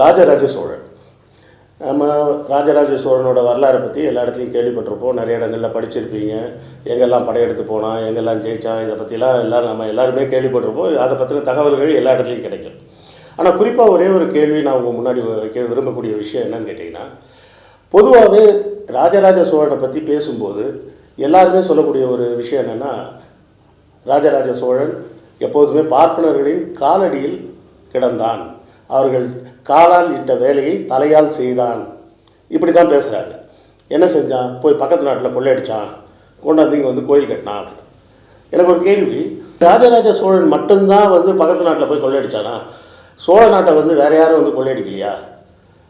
ராஜராஜ சோழன் நம்ம ராஜராஜ சோழனோட வரலாறை பற்றி எல்லா இடத்துலையும் கேள்விப்பட்டிருப்போம். நிறைய இடங்களில் படிச்சிருப்பீங்க. எங்கெல்லாம் படையெடுத்து போனான் எங்கெல்லாம் ஜெயித்தான் இதை பற்றிலாம் எல்லாம் நம்ம எல்லாருமே கேள்விப்பட்டிருப்போம். அதை பற்றின தகவல்கள் எல்லா இடத்துலையும் கிடைக்கும். ஆனால் குறிப்பாக ஒரே ஒரு கேள்வி நான் உங்கள் முன்னாடி வைக்க விரும்பக்கூடிய விஷயம் என்னன்னு கேட்டிங்கன்னா பொதுவாகவே ராஜராஜ சோழனை பற்றி பேசும்போது எல்லாருமே சொல்லக்கூடிய ஒரு விஷயம் என்னென்னா ராஜராஜ சோழன் எப்போதுமே பார்ப்பனர்களின் காலடியில் கிடந்தான். அவர்கள் காலால் இட்ட வேலையை தலையால் செய்தான். இப்படி தான் பேசுகிறாங்க என்ன செஞ்சான்? போய் பக்கத்து நாட்டில் கொள்ளையடிச்சான். கொண்டாந்து இங்கே வந்து கோயில் கட்டினான் எனக்கு ஒரு கேள்வி. ராஜராஜ சோழன் மட்டும்தான் வந்து பக்கத்து நாட்டில் போய் கொள்ளையடித்தானா சோழ நாட்டை வந்து வேற யாரும் வந்து கொள்ளையடிக்கலையா?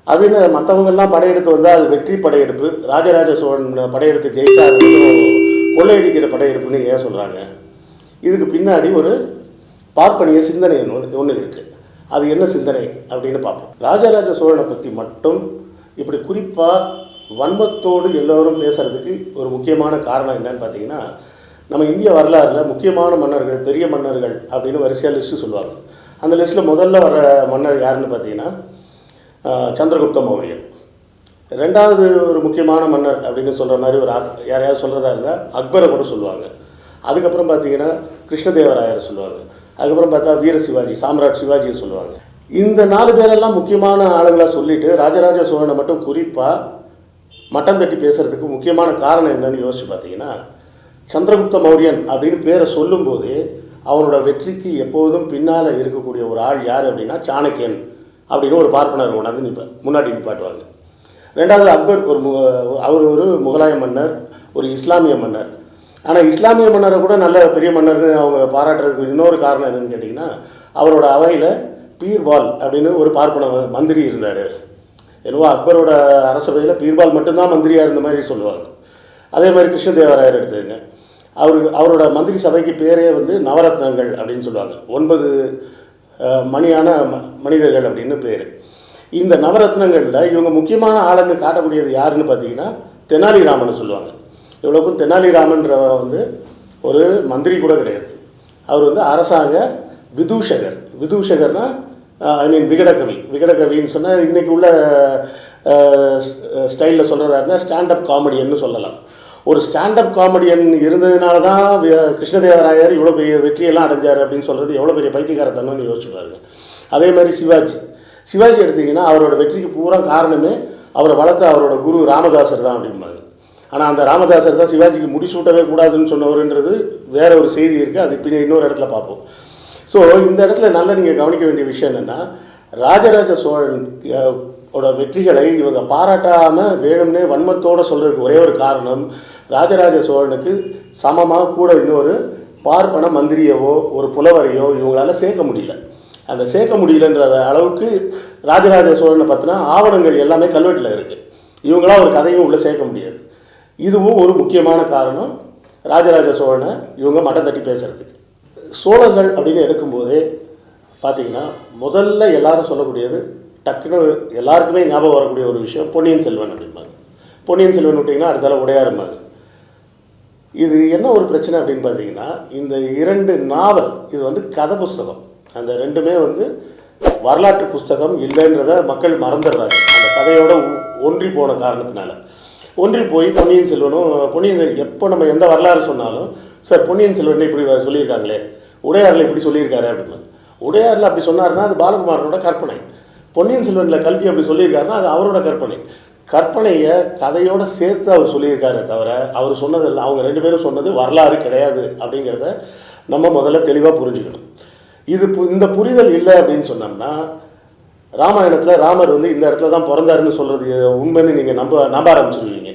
அதுன்னு மற்றவங்கெல்லாம் படையெடுத்து வந்தால் அது வெற்றி படையெடுப்பு? ராஜராஜ சோழன் படையெடுத்து ஜெயிச்சா அது கொள்ளையடிக்கிற படையெடுப்புன்னு ஏன் சொல்கிறாங்க இதுக்கு பின்னாடி ஒரு பார்ப்பனிய சிந்தனை ஒன்று ஒன்று இருக்குது அது என்ன சிந்தனை அப்படின்னு பார்ப்போம். ராஜராஜ சோழனை பற்றி மட்டும் இப்படி குறிப்பாக வன்மத்தோடு எல்லோரும் பேசுகிறதுக்கு ஒரு முக்கியமான காரணம் என்னன்னு பார்த்தீங்கன்னா நம்ம இந்திய வரலாறில் முக்கியமான மன்னர்கள் பெரிய மன்னர்கள் அப்படின்னு வரிசையாக லிஸ்ட்டு சொல்லுவாங்க. அந்த லிஸ்ட்டில் முதல்ல வர மன்னர் யாருன்னு பார்த்தீங்கன்னா சந்திரகுப்த மௌரியன். ரெண்டாவது ஒரு முக்கியமான மன்னர் அப்படின்னு சொல்கிற மாதிரி ஒரு ஆத்- யாரையாவது சொல்கிறதா இருந்தால் அக்பரை கூட சொல்லுவாங்க. அதுக்கப்புறம் பார்த்தீங்கன்னா கிருஷ்ணதேவராயரை சொல்லுவாங்க. அதுக்கப்புறம் பார்த்தா வீர சிவாஜி சாம்ராட் சிவாஜின்னு சொல்லுவாங்க. இந்த நாலு பேரெல்லாம் முக்கியமான ஆளுங்களாக சொல்லிட்டு ராஜராஜ சோழனை மட்டும் குறிப்பாக மட்டம் தட்டி பேசுகிறதுக்கு முக்கியமான காரணம் என்னன்னு யோசிச்சு பார்த்தீங்கன்னா சந்திரகுப்த மௌரியன் அப்படின்னு பேரை சொல்லும்போது அவனோட வெற்றிக்கு எப்போதும் பின்னால் இருக்கக்கூடிய ஒரு ஆள் யார் அப்படின்னா சாணக்கியன் அப்படின்னு ஒரு பார்ப்பனர் கொண்டாந்து நிப்ப முன்னாடி நிப்பாட்டுவாங்க. ரெண்டாவது அக்பர் ஒரு மு அவர் ஒரு முகலாய மன்னர் ஒரு இஸ்லாமிய மன்னர். ஆனால் இஸ்லாமிய மன்னரை கூட நல்ல பெரிய மன்னர்னு அவங்க பாராட்டுறதுக்கு இன்னொரு காரணம் என்னன்னு கேட்டிங்கன்னா அவரோட அவையில் பீர்பால் அப்படின்னு ஒரு பார்ப்பன மந்திரி இருந்தார். என்னவோ அக்பரோட அரசவையில் பீர்பால் மட்டும்தான் மந்திரியாக இருந்த மாதிரி சொல்லுவாங்க. அதே மாதிரி கிருஷ்ணதேவராயர் எடுத்துங்க அவர் அவரோட மந்திரி சபைக்கு பேரே வந்து நவரத்னங்கள் அப்படின்னு சொல்லுவாங்க. ஒன்பது மணியான ம- மனிதர்கள் அப்படின்னு பேர். இந்த நவரத்னங்களில் இவங்க முக்கியமான ஆளுன்னு காட்டக்கூடியது யாருன்னு பார்த்தீங்கன்னா தெனாலிராமன் சொல்லுவாங்க. இவ்வளோக்கும் தெனாலிராமன்றவர் வந்து ஒரு மந்திரி கூட கிடையாது. அவர் வந்து அரசாங்க விதூஷகர். விதூஷகர்னால் ஐ மீன் விகடகவி. விகடகவின்னு சொன்னால் இன்றைக்கி உள்ள ஸ்டைலில் சொல்கிறதா இருந்தால் ஸ்டாண்டப் காமெடியன்னு சொல்லலாம். ஒரு ஸ்டாண்டப் காமெடியன் இருந்ததுனால தான் கிருஷ்ணதேவராயர் இவ்வளோ பெரிய வெற்றியெல்லாம் அடைஞ்சார் அப்படின்னு சொல்கிறது எவ்வளோ பெரிய பைத்தியக்காரத்தனம்னு யோசிச்சு பாருங்க. அதே மாதிரி சிவாஜி. சிவாஜி எடுத்திங்கன்னா அவரோட வெற்றிக்கு பூரா காரணமே அவரை வளர்த்த அவரோட குரு ராமதாசர் தான் அப்படிம்பாங்க. ஆனால் அந்த ராமதாசர் தான் சிவாஜிக்கு முடிசூட்டவே கூடாதுன்னு சொன்னவருன்றது வேற ஒரு செய்தி இருக்குது அது பின்ன இன்னொரு இடத்துல பார்ப்போம். ஸோ இந்த இடத்துல நல்லா நீங்கள் கவனிக்க வேண்டிய விஷயம் என்னென்னா ராஜராஜ சோழன் ஓட வெற்றிகளை இவங்க பாராட்டாமல் வேணும்னே வன்மத்தோடு சொல்கிறதுக்கு ஒரே ஒரு காரணம் ராஜராஜ சோழனுக்கு சமமாக கூட இன்னொரு பார்ப்பன மந்திரியவோ ஒரு புலவரையோ இவங்களால் சேர்க்க முடியல. அந்த சேர்க்க முடியலன்ற அளவுக்கு ராஜராஜ சோழனை பற்றின ஆவணங்கள் எல்லாமே கல்வெட்டில் இருக்குது இவங்களாம் ஒரு கதையும் உள்ளே சேர்க்க முடியாது. இதுவும் ஒரு முக்கியமான காரணம். ராஜராஜ சோழனை இவங்க மட்டம் தட்டி பேசுகிறதுக்கு சோழர்கள் அப்படின்னு எடுக்கும்போதே பார்த்தீங்கன்னா முதல்ல எல்லாரும் சொல்லக்கூடியது டக்குன்னு எல்லாருக்குமே ஞாபகம் வரக்கூடிய ஒரு விஷயம் பொன்னியின் செல்வன் அப்படிம்பாங்க. பொன்னியின் செல்வன் விட்டிங்கன்னா அடுத்தால உடையாரும்பாங்க இது என்ன ஒரு பிரச்சனை அப்படின்னு பார்த்தீங்கன்னா இந்த இரண்டு நாவல் இது வந்து கதை புஸ்தகம். அந்த ரெண்டுமே வந்து வரலாற்று புஸ்தகம் இல்லைன்றத மக்கள் மறந்துடுறாங்க. அந்த கதையோட ஒன்றி போன காரணத்தினால. ஒன்றி போய் பொன்னியின் செல்வனும் பொன்னியின் எப்போ நம்ம எந்த வரலாறு சொன்னாலும் சார் பொன்னியின் செல்வன் இப்படி சொல்லியிருக்காங்களே உடையாரில் இப்படி சொல்லியிருக்காரு அப்படின்னு. உடையாரில் அப்படி சொன்னார்னா அது பாலகுமாரனோட கற்பனை. பொன்னியின் செல்வனில் கல்வி அப்படி சொல்லியிருக்காருன்னா அது அவரோட கற்பனை. கற்பனையை கதையோடு சேர்த்து அவர் சொல்லியிருக்காரு தவிர அவர் சொன்னதெல்லாம் அவங்க ரெண்டு பேரும் சொன்னது வரலாறு கிடையாது அப்படிங்கிறத நம்ம முதல்ல தெளிவாக புரிஞ்சுக்கணும். இது பு- இந்த புரிதல் இல்லை அப்படின்னு சொன்னோம்னா ராமாயணத்தில் ராமர் வந்து இந்த இடத்துல தான் பிறந்தாருன்னு சொல்கிறது உண்மைன்னு நீங்கள் நம்ப நம்ப ஆரம்பிச்சிருவீங்க.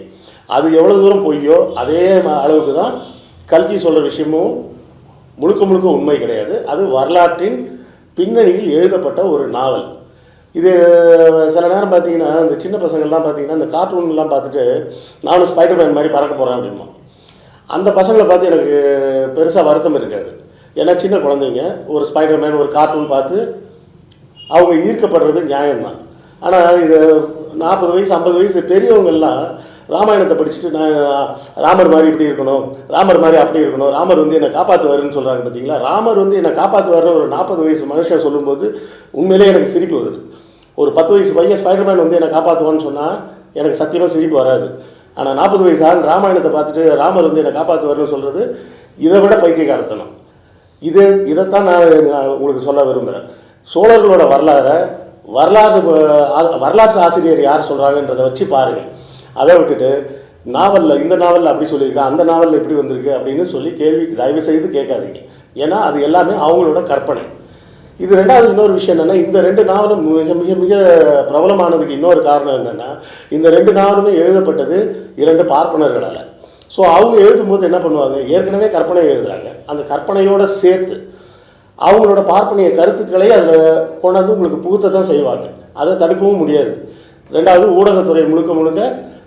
அது எவ்வளோ தூரம் பொய்யோ அதே அளவுக்கு தான் கல்கி சொல்கிற விஷயமும் முழுக்க முழுக்க உண்மை கிடையாது. அது வரலாற்றின் பின்னணியில் எழுதப்பட்ட ஒரு நாவல். இது சில நேரம் பார்த்தீங்கன்னா இந்த சின்ன பசங்கள்லாம் பார்த்தீங்கன்னா இந்த கார்ட்டூன்லாம் பார்த்துட்டு நானும் ஸ்பைடர்மேன் மாதிரி பறக்க போகிறேன் அப்படிமா அந்த பசங்களை பார்த்து எனக்கு பெருசாக வருத்தம் இருக்காது. ஏன்னா சின்ன குழந்தைங்க ஒரு ஸ்பைடர்மேன் ஒரு கார்ட்டூன் பார்த்து அவங்க ஈர்க்கப்படுறது நியாயம்தான். ஆனால் இது நாற்பது வயசு ஐம்பது வயசு பெரியவங்கெல்லாம் ராமாயணத்தை படிச்சுட்டு நான் ராமர் மாதிரி இப்படி இருக்கணும் ராமர் மாதிரி அப்படி இருக்கணும் ராமர் வந்து என்னை காப்பாற்றுவாருன்னு சொல்கிறாங்க பார்த்தீங்களா ராமர் வந்து என்னை காப்பாற்றுவாருன்னு ஒரு நாற்பது வயசு மனுஷன் சொல்லும்போது உண்மையிலேயே எனக்கு சிரிப்பு வருது. ஒரு பத்து வயசு பையன் ஸ்பைடர்மேன் வந்து என்னை காப்பாற்றுவான்னு சொன்னால் எனக்கு சத்தியமாக சிரிப்பு வராது. ஆனால் நாற்பது வயசு ஆள் ராமாயணத்தை பார்த்துட்டு ராமர் வந்து என்னை காப்பாற்றுவார்னு சொல்கிறது இதை விட பைத்தியக்காரத்தனம். இது இதைத்தான் நான் உங்களுக்கு சொல்ல விரும்புகிறேன் சோழர்களோட வரலாறை வரலாறு வரலாற்று ஆசிரியர் யார் சொல்கிறாங்கன்றதை வச்சு பாருங்கள். அதை விட்டுட்டு நாவலில் இந்த நாவலில் அப்படி சொல்லியிருக்கேன் அந்த நாவலில் எப்படி வந்திருக்கு அப்படின்னு சொல்லி கேள்வி தயவு செய்து கேட்காதீங்க. ஏன்னா அது எல்லாமே அவங்களோட கற்பனை. இது ரெண்டாவது இன்னொரு விஷயம் என்னென்னா இந்த ரெண்டு நாவலும் மிக மிக மிக பிரபலமானதுக்கு இன்னொரு காரணம் என்னென்னா இந்த ரெண்டு நாவலுமே எழுதப்பட்டது இரண்டு பார்ப்பனர்களால். ஸோ அவங்க எழுதும்போது என்ன பண்ணுவாங்க? ஏற்கனவே கற்பனை எழுதுகிறாங்க அந்த கற்பனையோடு சேர்த்து அவங்களோட பார்ப்பனிய கருத்துக்களை அதில் கொண்டாந்து உங்களுக்கு புகுத்த தான் செய்வாங்க. அதை தடுக்கவும் முடியாது. ரெண்டாவது ஊடகத்துறை முழுக்க முழுக்க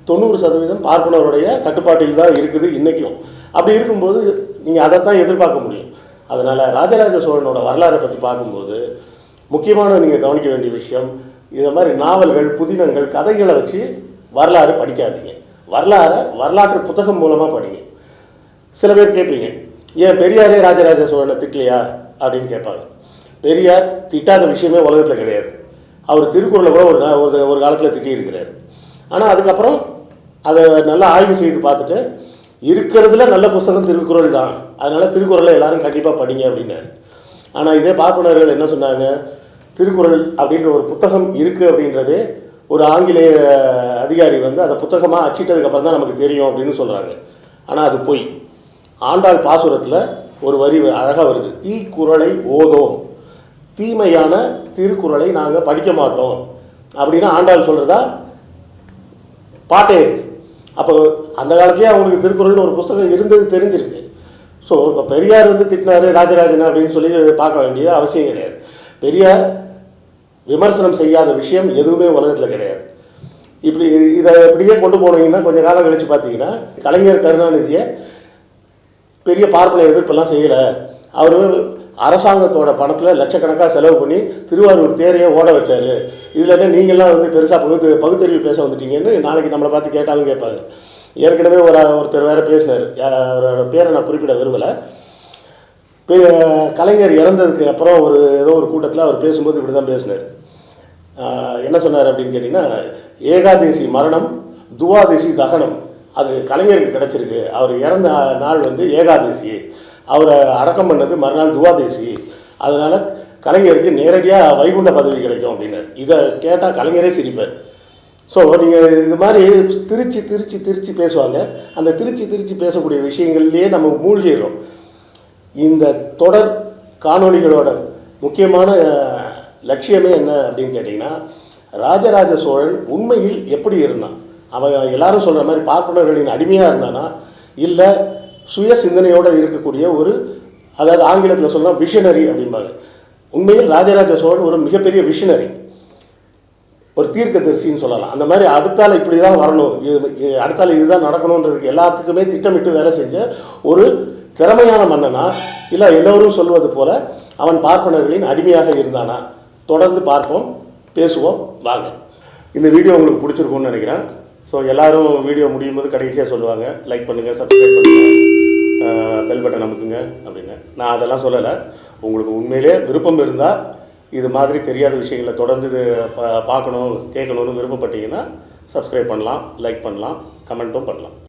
தொண்ணூறு சதவீதம் பார்ப்பனருடைய கட்டுப்பாட்டில் தான் இருக்குது இன்றைக்கும் அப்படி இருக்கும்போது நீங்கள் அதைத்தான் எதிர்பார்க்க முடியும். அதனால் ராஜராஜ சோழனோட வரலாறை பற்றி பார்க்கும்போது முக்கியமான நீங்கள் கவனிக்க வேண்டிய விஷயம் இதை மாதிரி நாவல்கள் புதினங்கள் கதைகளை வச்சு வரலாறு படிக்காதீங்க. வரலாறை வரலாற்று புத்தகம் மூலமாக படிங்க. சில பேர் கேட்பீங்க ஏன் பெரியாரே ராஜராஜ சோழனை திட்டலையா? அப்படின்னு கேட்பாங்க. பெரியார் திட்டாத விஷயமே உலகத்தில் கிடையாது. அவர் திருக்குறளை கூட ஒரு ஒரு ஒரு காலத்தில் திட்டியிருக்கிறார் ஆனால் அதுக்கப்புறம் அதை நல்லா ஆய்வு செய்து பார்த்துட்டு இருக்கிறதுல நல்ல புஸ்தகம் திருக்குறள் தான். அதனால் திருக்குறளை எல்லாரும் கண்டிப்பாக படிங்க அப்படின்னாரு. ஆனால் இதே பார்ப்பனர்கள் என்ன சொன்னாங்க? திருக்குறள் அப்படின்ற ஒரு புத்தகம் இருக்குது அப்படின்றதே ஒரு ஆங்கிலேய அதிகாரி வந்து அதை புத்தகமாக அச்சிட்டதுக்கப்புறம் தான் நமக்கு தெரியும் அப்படின்னு சொல்கிறாங்க ஆனால் அது பொய். ஆண்டாள் பாசுரத்தில் ஒரு வரி அழகாக வருது. தீக்குறளை ஓதோம். தீமையான திருக்குறளை நாங்கள் படிக்க மாட்டோம். அப்படின்னு ஆண்டாள் சொல்கிறதா பாட்டே இருக்கு. அப்போ அந்த காலத்திலே அவங்களுக்கு திருக்குறள்னு ஒரு புஸ்தகம் இருந்தது தெரிஞ்சிருக்கு. ஸோ இப்போ பெரியார் வந்து திட்டினாரு ராஜராஜன் அப்படின்னு சொல்லி பார்க்க வேண்டியது அவசியம் கிடையாது. பெரியார் விமர்சனம் செய்யாத விஷயம் எதுவுமே உலகத்தில் கிடையாது. இப்படி இதை இப்படியே கொண்டு போனீங்கன்னா கொஞ்சம் காலம் கழித்து பார்த்தீங்கன்னா கலைஞர் கருணாநிதியை பெரிய பார்ப்பன எதிர்ப்பெல்லாம் செய்யலை. அவர் அரசாங்கத்தோட பணத்தில் லட்சக்கணக்காக செலவு பண்ணி திருவாரூர் தேரையே ஓட வச்சார். இதில் என்ன நீங்கள்லாம் வந்து பெருசாக பகுத்து பகுத்தறிவு பேச வந்துட்டீங்கன்னு நாளைக்கு நம்மளை பார்த்து கேட்டாலும் கேட்பாங்க ஏற்கனவே ஒரு ஒருத்தர் வேறு பேசினார். அவரோட பேரை நான் குறிப்பிட விரும்பலை. பெரிய கலைஞர் இறந்ததுக்கு அப்புறம் ஒரு ஏதோ ஒரு கூட்டத்தில் அவர் பேசும்போது இப்படி தான் பேசினார் என்ன சொன்னார் அப்படின்னு கேட்டிங்கன்னா ஏகாதேசி மரணம் துவாதேசி தகனம். அது கலைஞருக்கு கிடச்சிருக்கு. அவர் இறந்த நாள் வந்து ஏகாதசி. அவரை அடக்கம் பண்ணது மறுநாள் துவாதேசி. அதனால் கலைஞருக்கு நேரடியாக வைகுண்ட பதவி கிடைக்கும் அப்படின்னாரு. இதை கேட்டால் கலைஞரே சிரிப்பார். ஸோ நீங்கள் இது மாதிரி திருச்சி திருச்சி திருச்சி பேசுவாங்க. அந்த திருச்சி திருச்சி பேசக்கூடிய விஷயங்கள்லேயே நம்ம மூழ்கிடுறோம். இந்த தொடர் காணொளிகளோட முக்கியமான லட்சியமே என்ன அப்படின்னு கேட்டிங்கன்னா ராஜராஜ சோழன் உண்மையில் எப்படி இருந்தான்? அவன் எல்லாரும் சொல்கிற மாதிரி பார்ப்பனர்களின் அடிமையாக இருந்தானா? இல்லை சுய சிந்தனையோடு இருக்கக்கூடிய ஒரு அதாவது ஆங்கிலத்தில் சொல்லலாம் விஷனரி அப்படிம்பாங்க உண்மையில் ராஜராஜ சோழன் ஒரு மிகப்பெரிய விஷனரி ஒரு தீர்க்க தரிசின்னு சொல்லலாம். அந்த மாதிரி அடுத்தால இப்படி தான் வரணும். இது இது அடுத்தால இதுதான் நடக்கணுன்றதுக்கு எல்லாத்துக்குமே திட்டமிட்டு வேலை செஞ்ச ஒரு திறமையான மன்னனா இல்லை எல்லோரும் சொல்வது போல அவன் பார்ப்பனர்களின் அடிமையாக இருந்தானா? தொடர்ந்து பார்ப்போம் பேசுவோம் வாங்க. இந்த வீடியோ உங்களுக்கு பிடிச்சிருக்கும்னு நினைக்கிறேன். ஸோ எல்லாரும் வீடியோ முடியும் போது கடைசியாக சொல்லுவாங்க லைக் பண்ணுங்கள் சப்ஸ்கிரைப் பண்ணுங்கள் பெல் பட்டன் அமுக்குங்க அப்படின்னு. நான் அதெல்லாம் சொல்லலை. உங்களுக்கு உண்மையிலே விருப்பம் இருந்தால் இது மாதிரி தெரியாத விஷயங்களை தொடர்ந்து இது பா பார்க்கணும் கேட்கணும்னு விருப்பப்பட்டீங்கன்னா சப்ஸ்கிரைப் பண்ணலாம் லைக் பண்ணலாம் கமெண்ட்டும் பண்ணலாம்.